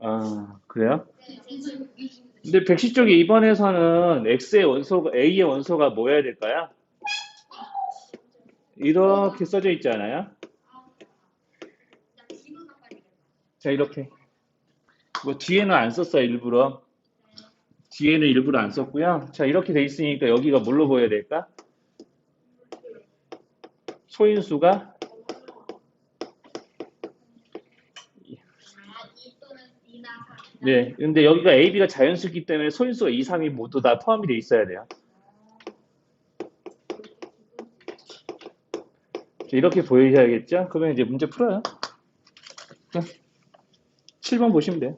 아, 그래요? 근데 백시 쪽에 이번에서는 X의 원소가, A의 원소가 뭐여야 될까요? 이렇게 써져 있잖아요. 자, 이렇게. 뭐, 뒤에는 안 썼어요, 일부러. 뒤에는 일부러 안 썼고요. 자, 이렇게 돼 있으니까 여기가 뭘로 보여야 될까? 소인수가 네, 근데 여기가 A, B가 자연수기 때문에 소인수가 2, 3이 모두 다 포함이 돼 있어야 돼요. 자, 이렇게 보여야겠죠? 그러면 이제 문제 풀어요. 자, 7번 보시면 돼요.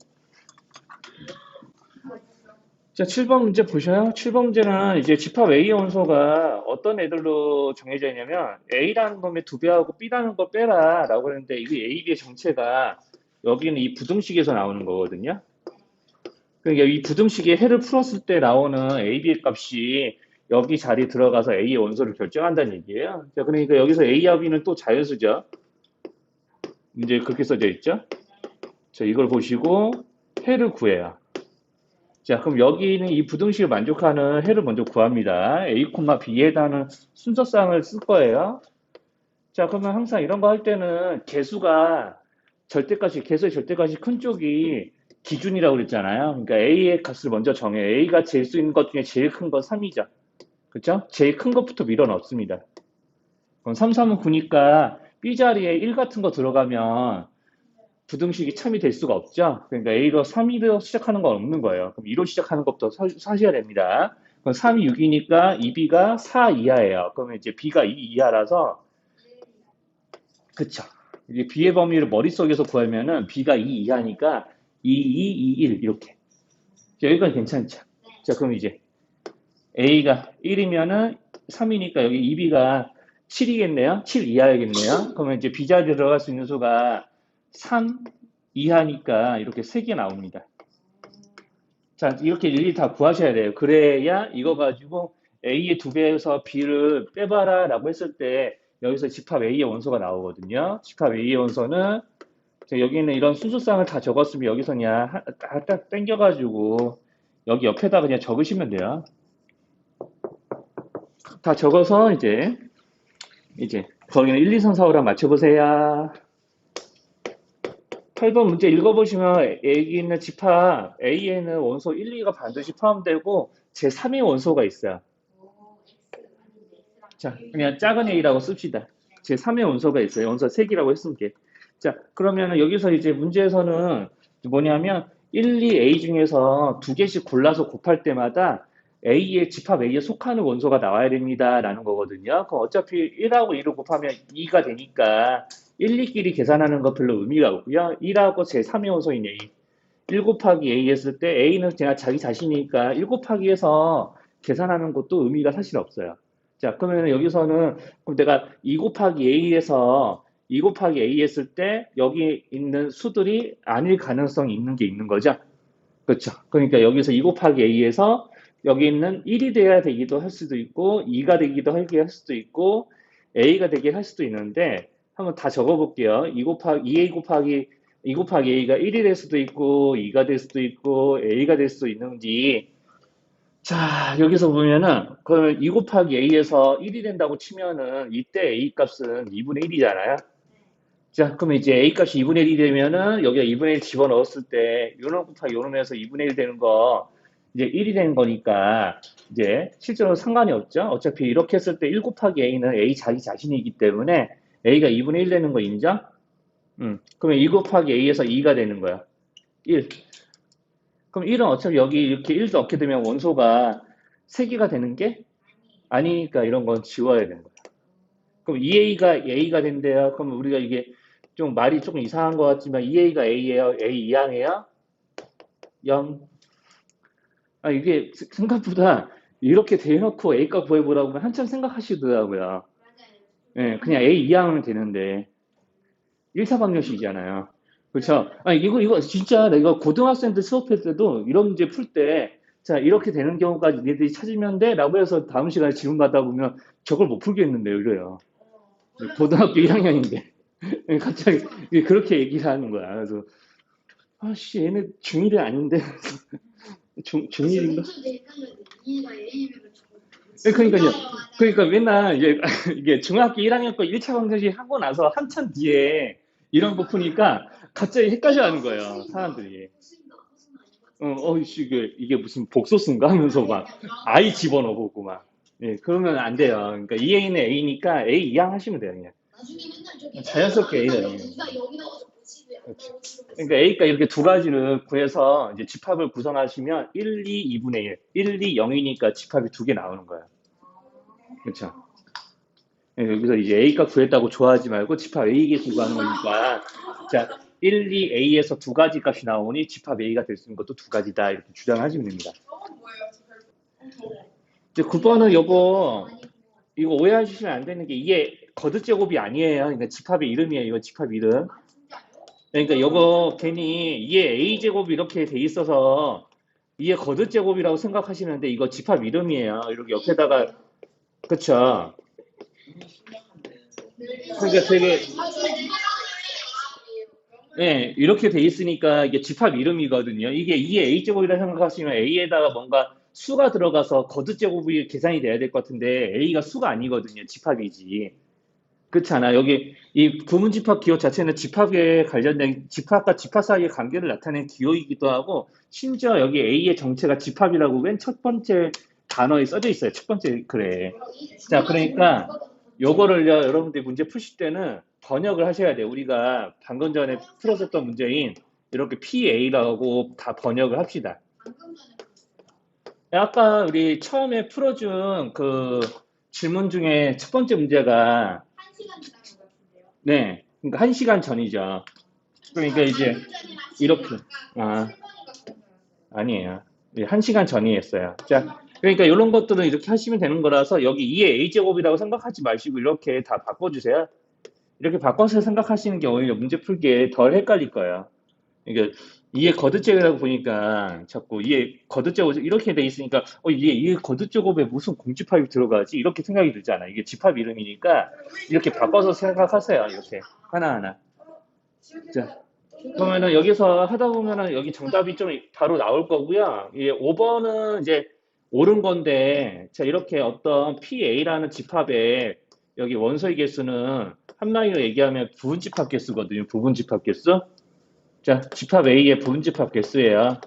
자, 7번 문제 보셔요. 7번 문제는 이제 집합 A 원소가 어떤 애들로 정해져 있냐면 A라는 놈의 두 배하고 B라는 걸 빼라 라고 했는데 이게 A, B의 정체가 여기는 이 부등식에서 나오는 거거든요. 그러니까 이 부등식에 해를 풀었을 때 나오는 A, B의 값이 여기 자리에 들어가서 A의 원소를 결정한다는 얘기예요. 자, 그러니까 여기서 A와 B는 또 자연수죠. 이제 그렇게 써져 있죠. 자, 이걸 보시고 해를 구해요. 자, 그럼 여기는 이 부등식을 만족하는 해를 먼저 구합니다. A, B에 해당하는 순서쌍을 쓸 거예요. 자, 그러면 항상 이런 거 할 때는 개수가 절대값이, 개수의 절대값이 큰 쪽이 기준이라고 그랬잖아요. 그러니까 A의 값을 먼저 정해요. A가 제일 수 있는 것 중에 제일 큰 건 3이죠. 그렇죠? 제일 큰 것부터 밀어 넣습니다. 그럼 3, 3은 9니까 B 자리에 1 같은 거 들어가면 부등식이 참이 될 수가 없죠. 그러니까 A로 3위로 시작하는 건 없는 거예요. 그럼 2로 시작하는 것부터 사, 사셔야 됩니다. 그럼 3이 6이니까 2B가 4 이하예요. 그러면 이제 B가 2 이하라서 그쵸. 이게 B의 범위를 머릿속에서 구하면은 B가 2 이하니까 2, 2, 2, 1 이렇게. 자, 여기까지 괜찮죠. 자, 그럼 이제 A가 1이면은 3이니까 여기 2B가 7이겠네요. 7 이하야겠네요. 그러면 이제 B 자리에 들어갈 수 있는 수가 3 이하니까 이렇게 3개 나옵니다. 자, 이렇게 일일이 다 구하셔야 돼요. 그래야 이거 가지고 A의 두 배에서 B를 빼봐라 라고 했을 때 여기서 집합 A의 원소가 나오거든요. 집합 A의 원소는 자, 여기는 이런 순수쌍을 다 적었으면 여기서 그냥 하- 딱, 딱 땡겨가지고 여기 옆에다 그냥 적으시면 돼요. 다 적어서 이제 이제 거기는 1, 2, 3, 4, 5랑 맞춰보세요. 8번 문제 읽어보시면 여기 있는 집합 A에는 원소 1, 2가 반드시 포함되고 제3의 원소가 있어요. 자, 그냥 작은 A라고 씁시다. 제3의 원소가 있어요. 원소 3개라고 했으니까. 자, 그러면 여기서 이제 문제에서는 뭐냐면 1, 2, A 중에서 두 개씩 골라서 곱할 때마다 A의 집합 A에 속하는 원소가 나와야 됩니다. 라는 거거든요. 그럼 어차피 1하고 2를 곱하면 2가 되니까 1, 2끼리 계산하는 거 별로 의미가 없고요. 1하고 제3의 원소인 A. 1 곱하기 A 했을 때 A는 그냥 자기 자신이니까 1 곱하기 해서 계산하는 것도 의미가 사실 없어요. 자, 그러면 여기서는 그럼 내가 2 곱하기 A에서 2 곱하기 A 했을 때 여기 있는 수들이 아닐 가능성이 있는 게 있는 거죠. 그렇죠. 그러니까 여기서 2 곱하기 A에서 여기 있는 1이 돼야 되기도 할 수도 있고 2가 되기도 할 수도 있고 A가 되게 할 수도 있는데 한번 다 적어볼게요. 2 곱하기 2A 곱하기 2 곱하기 A가 1이 될 수도 있고 2가 될 수도 있고 A가 될 수도 있는지 자 여기서 보면은 그러면 2 곱하기 A에서 1이 된다고 치면은 이때 A 값은 2분의 1이잖아요. 자 그러면 이제 A 값이 2분의 1이 되면은 여기가 2분의 1 집어넣었을 때 요놈 곱하기 요놈에서 2분의 1 되는 거 이제 1이 되는 거니까 이제 실제로 상관이 없죠. 어차피 이렇게 했을 때 1 곱하기 A는 A 자기 자신이기 때문에 A가 2분의 1 되는 거 인정? 음, 그러면 2 곱하기 A에서 2가 되는 거야. 1. 그럼 1은 어차피 여기 이렇게 1도 넣게 되면 원소가 3개가 되는 게 아니니까 이런 건 지워야 되는 거야. 그럼 2A가 A가 된대요. 그럼 우리가 이게 좀 말이 조금 이상한 것 같지만 2A가 A예요? A 이항이에요? 0. 아, 이게 생각보다 이렇게 대놓고 A값 구해보라고 하면 한참 생각하시더라고요. 예, 그냥 A 이항하면 되는데 1사방정식이잖아요. 그렇죠? 아, 이거 이거 진짜 내가 고등학생들 수업할 때도 이런 문제 풀 때 자, 이렇게 되는 경우까지 니들이 찾으면 돼? 라고 해서 다음 시간에 질문 받다 보면 저걸 못 풀겠는데요, 이래요. 고등학교 1학년인데. 갑자기 그렇게 얘기를 하는 거야. 그래서 아씨 얘네 중1이 아닌데 중, 중1인가? 네, 그러니까요. 그러니까 맨날 이게 중학교 1학년 거 1차 방정식 하고 나서 한참 뒤에 이런 거 푸니까 갑자기 헷갈려 하는 거예요, 사람들이. 어, 어, 씨, 이게, 이게 무슨 복소수인가 하면서 막 I 집어넣어보고 막. 예, 그러면 안 돼요. 그러니까 EA는 A니까 A 이항 하시면 돼요, 그냥. 자연스럽게 A가 나오는 그러니까 A가 이렇게 두 가지를 구해서 이제 집합을 구성하시면 1, 2, 2분의 1. 1, 2, 0이니까 집합이 두 개 나오는 거예요. 그렇죠. 예, 여기서 이제 A가 구했다고 좋아하지 말고 집합 A 개수 구하는 거니까 자 1, 2, A에서 두 가지 값이 나오니 집합 A가 될 수 있는 것도 두 가지다 이렇게 주장하시면 됩니다. 이제 9번은 요거 이거 오해하시면 안 되는 게 이게 거듭 제곱이 아니에요. 그러니까 집합의 이름이에요. 이거 집합 이름. 그러니까 이거 괜히 이게 A 제곱 이렇게 돼 있어서 이게 거듭 제곱이라고 생각하시는데 이거 집합 이름이에요. 이렇게 옆에다가 그쵸? 그러니까 되게 네, 이렇게 돼 있으니까 이게 집합 이름이거든요. 이게 이게 A 제곱이라 생각하시면 A에다가 뭔가 수가 들어가서 거듭 제곱이 계산이 돼야 될 것 같은데 A가 수가 아니거든요. 집합이지. 그렇잖아. 여기 이 부분 집합 기호 자체는 집합에 관련된 집합과 집합 사이의 관계를 나타낸 기호이기도 하고 심지어 여기 A의 정체가 집합이라고 맨 첫 번째 단어에 써져 있어요. 첫 번째 글에. 자, 그러니까 요거를요, 여러분들이 문제 푸실 때는 번역을 하셔야 돼요. 우리가 방금 전에 풀었었던 문제인 이렇게 PA라고 다 번역을 합시다. 아까 우리 처음에 풀어준 그 질문 중에 첫 번째 문제가 네, 그러니까 한 시간 전이죠. 그러니까 이제 이렇게 아 아니에요. 예, 한 시간 전이었어요. 자, 그러니까 이런 것들은 이렇게 하시면 되는 거라서 여기 2의 a 제곱이라고 생각하지 마시고 이렇게 다 바꿔주세요. 이렇게 바꿔서 생각하시는 게 오히려 문제 풀기에 덜 헷갈릴 거예요. 그러니까 2의 거듭제곱이라고 보니까 자꾸 2의 거듭제곱 이렇게 돼 있으니까 어 이게 2의 거듭제곱에 무슨 공집합이 들어가지 이렇게 생각이 들잖아. 이게 집합 이름이니까 이렇게 바꿔서 생각하세요. 이렇게 하나하나. 자, 그러면은 여기서 하다 보면은 여기 정답이 좀 바로 나올 거고요. 이 5번은 이제 옳은 건데, 자, 이렇게 어떤 PA라는 집합에 여기 원소의 개수는 한마디로 얘기하면 부분 집합 개수거든요. 부분 집합 개수. 자, 집합 A의 부분 집합 개수예요.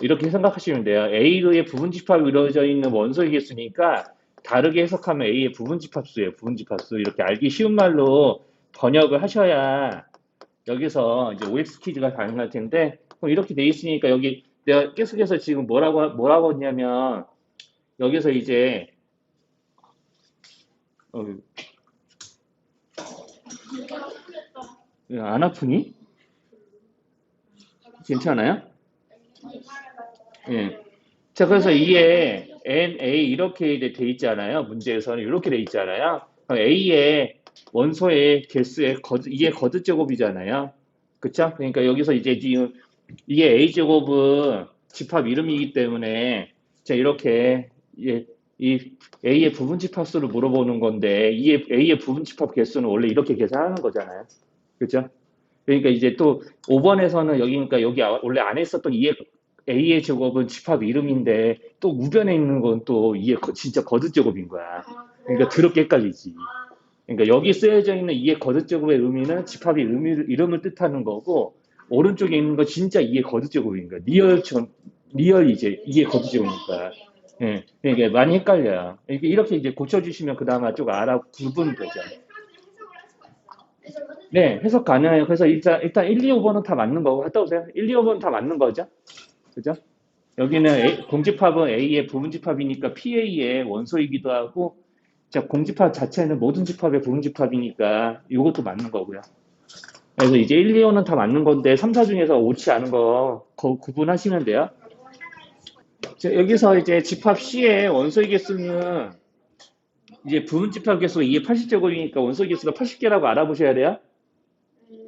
이렇게 생각하시면 돼요. A의 부분 집합이 이루어져 있는 원소의 개수니까 다르게 해석하면 A의 부분 집합수예요. 부분 집합수. 이렇게 알기 쉬운 말로 번역을 하셔야 여기서 이제 OX 퀴즈가 가능할 텐데 그럼 이렇게 돼 있으니까 여기 내가 계속해서 지금 뭐라고 뭐라고 했냐면 여기서 이제 어, 안 아프니? 괜찮아요? 예. 자, 그래서 이게 NA 이렇게 돼 있잖아요. 문제에서는 이렇게 돼 있잖아요. A의 원소의 개수의 거듭, 이게 거듭 제곱이잖아요. 그쵸? 그러니까 여기서 이제 지금 이게 A 제곱은 집합 이름이기 때문에 자, 이렇게 이, 이 A의 부분 집합수를 물어보는 건데 이 A의 부분 집합 개수는 원래 이렇게 계산하는 거잖아요. 그죠? 그러니까 이제 또 5번에서는 여기 그러니까 여기 아- 원래 안에 있었던 A의, A의 제곱은 집합 이름인데 또 우변에 있는 건 또 이게 거- 진짜 거듭 제곱인 거야. 그러니까 더럽게 헷갈리지. 그러니까 여기 쓰여져 있는 이의 거듭 제곱의 의미는 집합의 의미, 이름을 뜻하는 거고 오른쪽에 있는 거 진짜 이의 거듭 제곱인 거야. 리얼처럼 리얼 이제 이의 거듭 제곱이니까. 예, 그러니까 많이 헷갈려요. 이렇게, 이제 고쳐주시면 그 다음에 쭉 알아 구분되죠. 네, 해석 가능해요. 그래서 일단, 일단 1, 2, 5번은 다 맞는 거고, 갔다 오세요. 1, 2, 5번은 다 맞는 거죠. 그죠? 여기는 A- 공집합은 A의 부분집합이니까 PA의 원소이기도 하고, 자, 공집합 자체는 모든 집합의 부분집합이니까 이것도 맞는 거고요. 그래서 이제 1, 2, 5는 다 맞는 건데, 3, 4 중에서 옳지 않은 거 거- 구분하시면 돼요. 자, 여기서 이제 집합 C의 원소의 개수는 이제 부분집합 개수가 이게 80제곱이니까 원소의 개수가 80개라고 알아보셔야 돼요.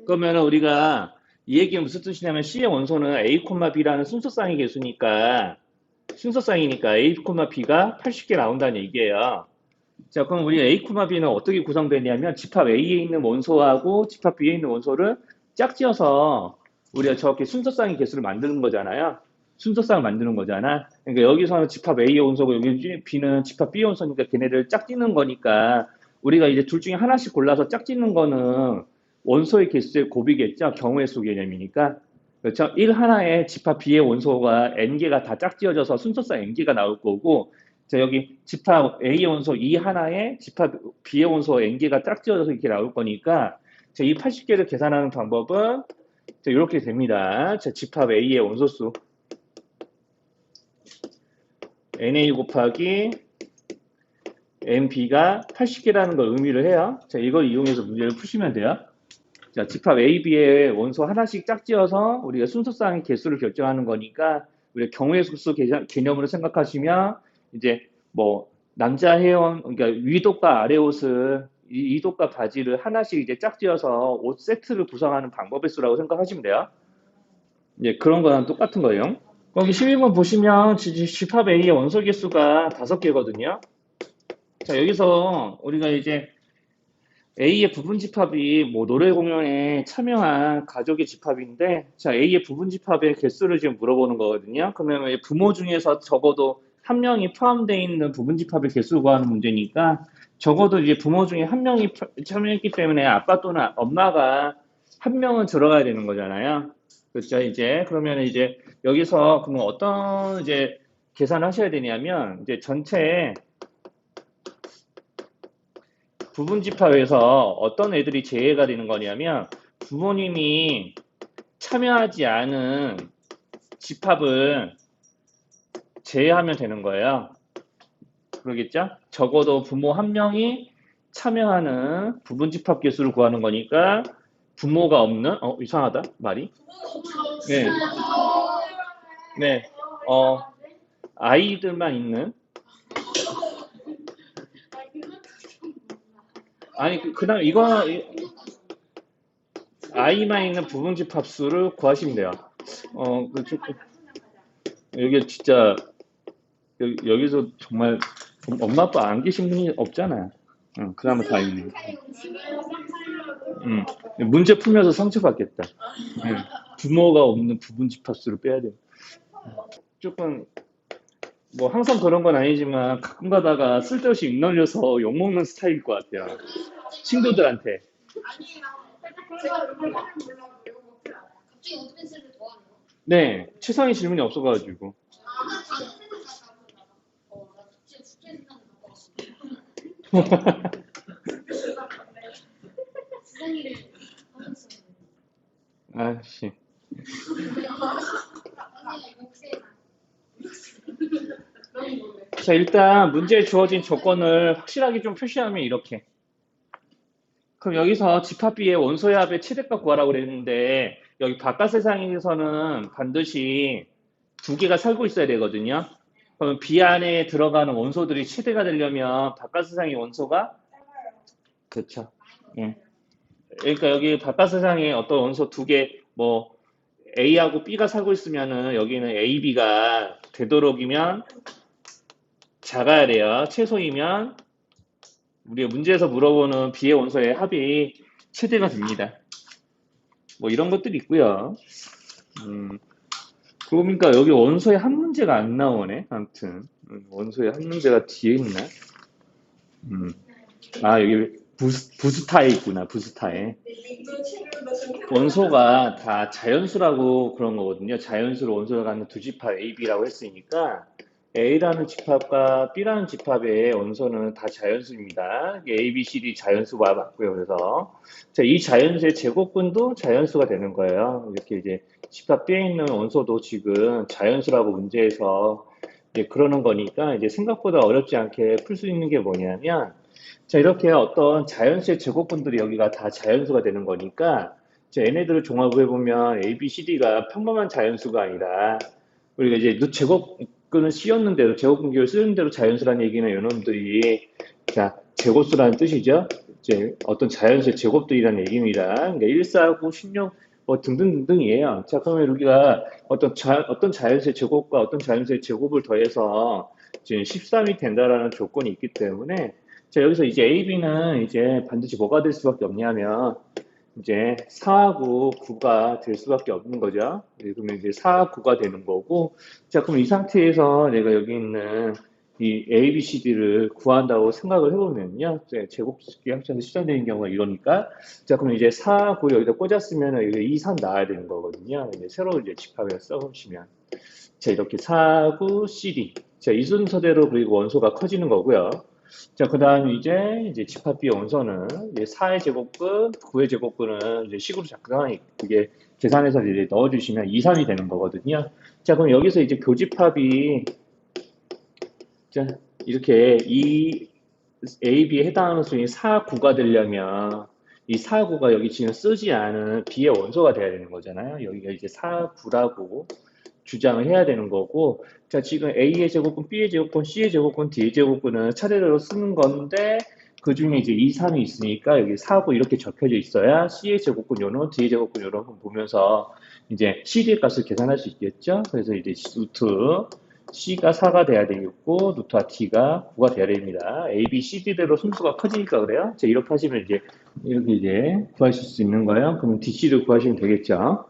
그러면 우리가 이 얘기는 무슨 뜻이냐면 C의 원소는 A, B라는 순서쌍의 개수니까 순서쌍이니까 A, B가 80개 나온다는 얘기예요. 자, 그럼 우리 A, B는 어떻게 구성되냐면 집합 A에 있는 원소하고 집합 B에 있는 원소를 짝지어서 우리가 저렇게 순서쌍의 개수를 만드는 거잖아요. 순서쌍을 만드는 거잖아. 그러니까 여기서는 집합 A의 원소고 여기 B는 집합 B의 원소니까 걔네들 짝짓는 거니까 우리가 이제 둘 중에 하나씩 골라서 짝짓는 거는 원소의 개수의 곱이겠죠. 경우의 수 개념이니까. 그렇죠? 1 하나에 집합 B의 원소가 n개가 다 짝지어져서 순서쌍 n개가 나올 거고 자, 여기 집합 A의 원소 2 하나에 집합 B의 원소 n개가 짝지어져서 이렇게 나올 거니까 자, 이 80개를 계산하는 방법은 자, 이렇게 됩니다. 자, 집합 A의 원소수 NA 곱하기 NB가 80개라는 걸 의미를 해요. 자, 이걸 이용해서 문제를 푸시면 돼요. 자, 집합 A, B의 원소 하나씩 짝지어서 우리가 순서쌍의 개수를 결정하는 거니까 우리가 경우의 수수 개념으로 생각하시면 이제 뭐 남자 회원 그러니까 위옷과 아래 옷을 이 위옷과 바지를 하나씩 이제 짝지어서 옷 세트를 구성하는 방법의 수라고 생각하시면 돼요. 이제 그런 거랑 똑같은 거예요. 거기 12번 보시면 지- 집합 A의 원소 개수가 다섯 개거든요. 자, 여기서 우리가 이제 A의 부분 집합이 뭐 노래 공연에 참여한 가족의 집합인데, 자, A의 부분 집합의 개수를 지금 물어보는 거거든요. 그러면 이 부모 중에서 적어도 한 명이 포함되어 있는 부분 집합의 개수를 구하는 문제니까, 적어도 이제 부모 중에 한 명이 파- 참여했기 때문에 아빠 또는 엄마가 한 명은 들어가야 되는 거잖아요. 그렇죠. 이제 그러면 이제 여기서 그러면 어떤 이제 계산을 하셔야 되냐면 이제 전체 부분 집합에서 어떤 애들이 제외가 되는 거냐면 부모님이 참여하지 않은 집합을 제외하면 되는 거예요. 그러겠죠? 적어도 부모 한 명이 참여하는 부분 집합 개수를 구하는 거니까 부모가 없는 어 이상하다 말이 네. 네. 어 아이들만 있는 아니 그- 그다음 이거 이- 아이만 있는 부분 집 합수를 구하시면 돼요. 어, 그 조금 여기 진짜 여기, 여기 서 정말 엄마 아빠 안 계신 분이 없잖아요. 응, 그나마 다행이네. 응, 문제 풀면서 상처받겠다. 응, 부모가 없는 부분 집합수를 빼야 돼. 조금 뭐 항상 그런 건 아니지만 가끔 가다가 쓸데없이 입 놀려서 욕먹는 스타일일 것 같아요. 친구들한테. 네, 최상의 질문이 없어가지고. 아, 저는 펜을 잘 가져오다가 어, 나 진짜 숙제 생각을 갖고 왔어. 지성이를 하면서 아씨. 언니가 욕세상 그런 거를 자, 일단 문제에 주어진 조건을 확실하게 좀 표시하면 이렇게. 그럼 여기서 집합 B의 원소의 합의 최대값 구하라고 그랬는데 여기 바깥 세상에서는 반드시 두 개가 살고 있어야 되거든요. 그러면 B 안에 들어가는 원소들이 최대가 되려면 바깥 세상의 원소가 그렇죠. 예. 그러니까 여기 바깥 세상에 어떤 원소 두 개, 뭐 A하고 B가 살고 있으면은 여기는 A, B가 되도록이면 작아야 돼요. 최소이면 우리가 문제에서 물어보는 B의 원소의 합이 최대가 됩니다. 뭐 이런 것들이 있고요. 음, 그러고 보니까 여기 원소의 한 문제가 안 나오네. 아무튼 음, 원소의 한 문제가 뒤에 있나? 음, 아 여기 부스, 부스타에 있구나. 부스타에. 원소가 다 자연수라고 그런 거거든요. 자연수로 원소를 갖는 두 집합 A, B라고 했으니까 A라는 집합과 B라는 집합의 원소는 다 자연수입니다. A, B, C, D 자연수가 맞고요. 그래서 자, 이 자연수의 제곱근도 자연수가 되는 거예요. 이렇게 이제 집합 B에 있는 원소도 지금 자연수라고 문제에서 이제 그러는 거니까 이제 생각보다 어렵지 않게 풀 수 있는 게 뭐냐면 자, 이렇게 어떤 자연수의 제곱분들이 여기가 다 자연수가 되는 거니까 자, 얘네들을 종합을 해보면 A, B, C, D가 평범한 자연수가 아니라 우리가 이제 너 제곱 근을 씌웠는 대로 제곱근기를 쓰는 대로 자연수라는 얘기는 이놈들이 자 제곱수라는 뜻이죠. 이제 어떤 자연수의 제곱들이라는 얘기입니다. 그러니까 1, 4, 9, 16, 뭐 등등등등이에요. 자 그러면 우리가 어떤 자, 어떤 자연수의 제곱과 어떤 자연수의 제곱을 더해서 지금 13이 된다라는 조건이 있기 때문에 자 여기서 이제 A, B는 이제 반드시 뭐가 될 수밖에 없냐면 이제 4하고 9가 될 수밖에 없는 거죠. 네, 그러면 이제 4, 9가 되는 거고, 자, 그럼 이 상태에서 내가 여기 있는 이 A, B, C, D를 구한다고 생각을 해보면요. 이제 제곱수기 합쳐서 시전되는 경우가 이러니까, 자, 그럼 이제 4, 9 여기다 꽂았으면 여기 2, 3 나와야 되는 거거든요. 이제 새로 이제 집합을 써보시면. 자, 이렇게 4, 9, C, D. 자, 이 순서대로 그리고 원소가 커지는 거고요. 자, 그 다음 이제, 이제 집합비의 원소는 이제 4의 제곱근, 9의 제곱근은 이제 식으로 작성하니 그게 계산해서 이제 넣어주시면 2, 3이 되는 거거든요. 자, 그럼 여기서 이제 교집합이 자, 이렇게 이 A, B에 해당하는 수인 4, 9가 되려면 이 4, 9가 여기 지금 쓰지 않은 B의 원소가 돼야 되는 거잖아요. 여기가 이제 4, 9라고 주장을 해야 되는 거고, 자, 지금 A의 제곱근, B의 제곱근, C의 제곱근, D의 제곱근은 차례대로 쓰는 건데, 그 중에 이제 2, 3이 있으니까 여기 4, 9 이렇게 적혀져 있어야 C의 제곱근 요런, D의 제곱근 요런 거 보면서 이제 CD의 값을 계산할 수 있겠죠? 그래서 이제 루트 C가 4가 돼야 되겠고, 루트와 T가 9가 돼야 됩니다. A, B, C, D대로 순수가 커지니까 그래요. 자, 이렇게 하시면 이제, 이렇게 이제 구하실 수 있는 거예요. 그럼 DC를 구하시면 되겠죠.